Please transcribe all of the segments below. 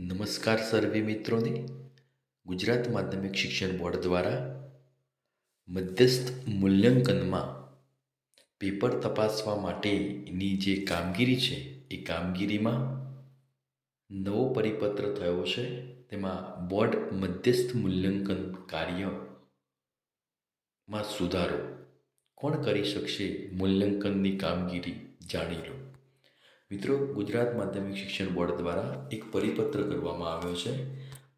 નમસ્કાર સર્વે મિત્રોને. ગુજરાત માધ્યમિક શિક્ષણ બોર્ડ દ્વારા મધ્યસ્થ મૂલ્યાંકનમાં પેપર તપાસવા માટેની જે કામગીરી છે, એ કામગીરીમાં નવો પરિપત્ર થયો છે. તેમાં બોર્ડ મધ્યસ્થ મૂલ્યાંકન કાર્યમાં સુધારો. કોણ કરી શકશે મૂલ્યાંકનની કામગીરી જાણી લો. મિત્રો, ગુજરાત માધ્યમિક શિક્ષણ બોર્ડ દ્વારા એક પરિપત્ર કરવામાં આવ્યો છે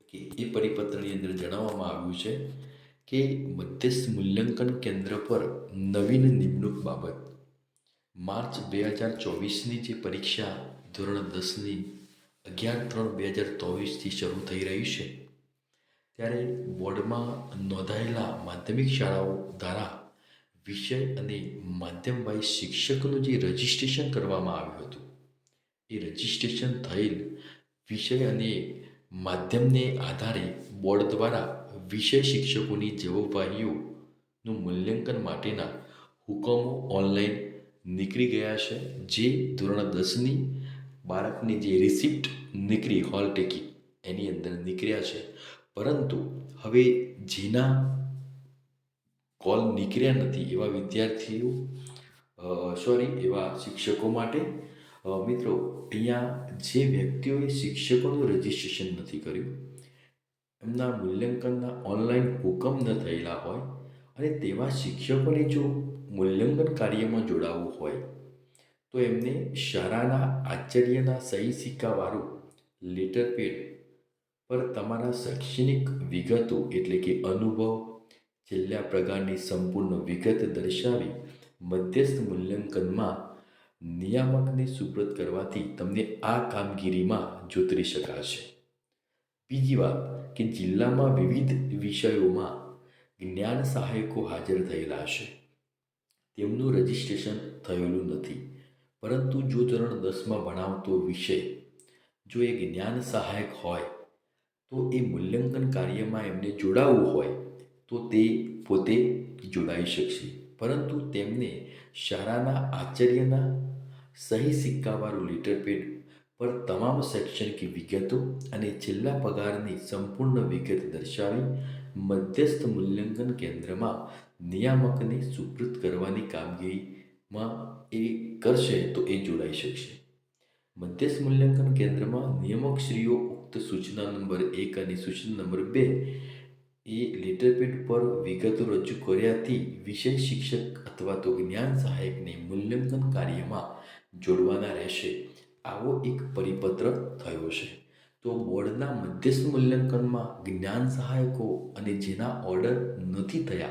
કે એ પરિપત્રની અંદર જણાવવામાં આવ્યું છે કે મધ્યસ્થ મૂલ્યાંકન કેન્દ્ર પર નવીન નિમણૂક બાબત. માર્ચ બે હજાર ચોવીસની જે પરીક્ષા ધોરણ દસની અગિયાર ત્રણ બે હજાર ચોવીસથી શરૂ થઈ રહી છે, ત્યારે બોર્ડમાં નોંધાયેલા માધ્યમિક શાળાઓ દ્વારા વિષય અને માધ્યમ વાઇઝ શિક્ષકનું જે રજિસ્ટ્રેશન કરવામાં આવ્યું હતું એ રજિસ્ટ્રેશન થયેલ વિષય અને માધ્યમને આધારે બોર્ડ દ્વારા વિષય શિક્ષકોની જવાબદારીઓનું મૂલ્યાંકન માટેના હુકમો ઓનલાઈન નીકળી ગયા છે. જે ધોરણ દસની બાળકની જે રિસિપ્ટ નીકળી હોલ ટિકિટ એની અંદર નીકળ્યા છે. પરંતુ હવે જેના કોલ નીકળ્યા નથી એવા વિદ્યાર્થીઓ સોરી એવા શિક્ષકો માટે મિત્રો, અહીંયા જે વ્યક્તિઓએ શિક્ષકોનું રજિસ્ટ્રેશન નથી કર્યું, એમના મૂલ્યાંકનના ઓનલાઈન હુકમ ન થયેલા હોય અને તેવા શિક્ષકોને જો મૂલ્યાંકન કાર્યમાં જોડાવવું હોય, તો એમને શાળાના આચાર્યના સહી સિક્કાવાળું લેટર પેડ પર તમારા શૈક્ષણિક વિગતો એટલે કે અનુભવ, છેલ્લા પ્રકારની સંપૂર્ણ વિગત દર્શાવી મધ્યસ્થ મૂલ્યાંકનમાં નિયામકને સુપ્રત કરવાથી તમને આ કામગીરીમાં જોતરી શકાશે. બીજી વાત કે જિલ્લામાં વિવિધ વિષયોમાં જ્ઞાન સહાયકો હાજર થયેલા હશે. તેમનું રજિસ્ટ્રેશન થયેલું નથી. પરંતુ જો ધોરણ દસમાં ભણાવતો વિષય જો એ જ્ઞાન સહાયક હોય, તો એ મૂલ્યાંકન કાર્યમાં એમને જોડાવવું હોય, તો તે પોતે જોડાઈ શકશે. પરંતુ તેમને શાળાના આચાર્યના સહી સિક્કાવાળું લેટર પેડ પર તમામ શૈક્ષણિક વિગતો અને છેલ્લા પગારની સંપૂર્ણ વિગત દર્શાવી મધ્યસ્થ મૂલ્યાંકન કેન્દ્રમાં નિયામકને સુપૃત કરવાની કામગીરીમાં એ કરશે તો એ જોડાઈ શકશે. મધ્યસ્થ મૂલ્યાંકન કેન્દ્રમાં નિયામકશ્રીઓ ઉક્ત સૂચના નંબર એક અને સૂચના નંબર બે એ લેટરપેડ પર વિગતો રજૂ કર્યાથી વિષય શિક્ષક અથવા તો જ્ઞાન સહાયકને મૂલ્યાંકન કાર્યમાં જોડવાના રહેશે. આવો એક પરિપત્ર થયો છે. તો બોર્ડના મધ્યસ્થ મૂલ્યાંકનમાં જ્ઞાન સહાયકો અને જેના ઓર્ડર નથી થયા,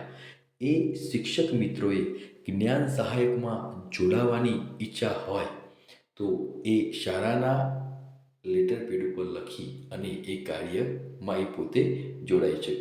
એ શિક્ષક મિત્રોએ જ્ઞાન સહાયકમાં જોડાવાની ઈચ્છા હોય, તો એ શાળાના લેટર પેડ ઉપર લખી અને એ કાર્યમાં એ પોતે જોડાઈ શકે.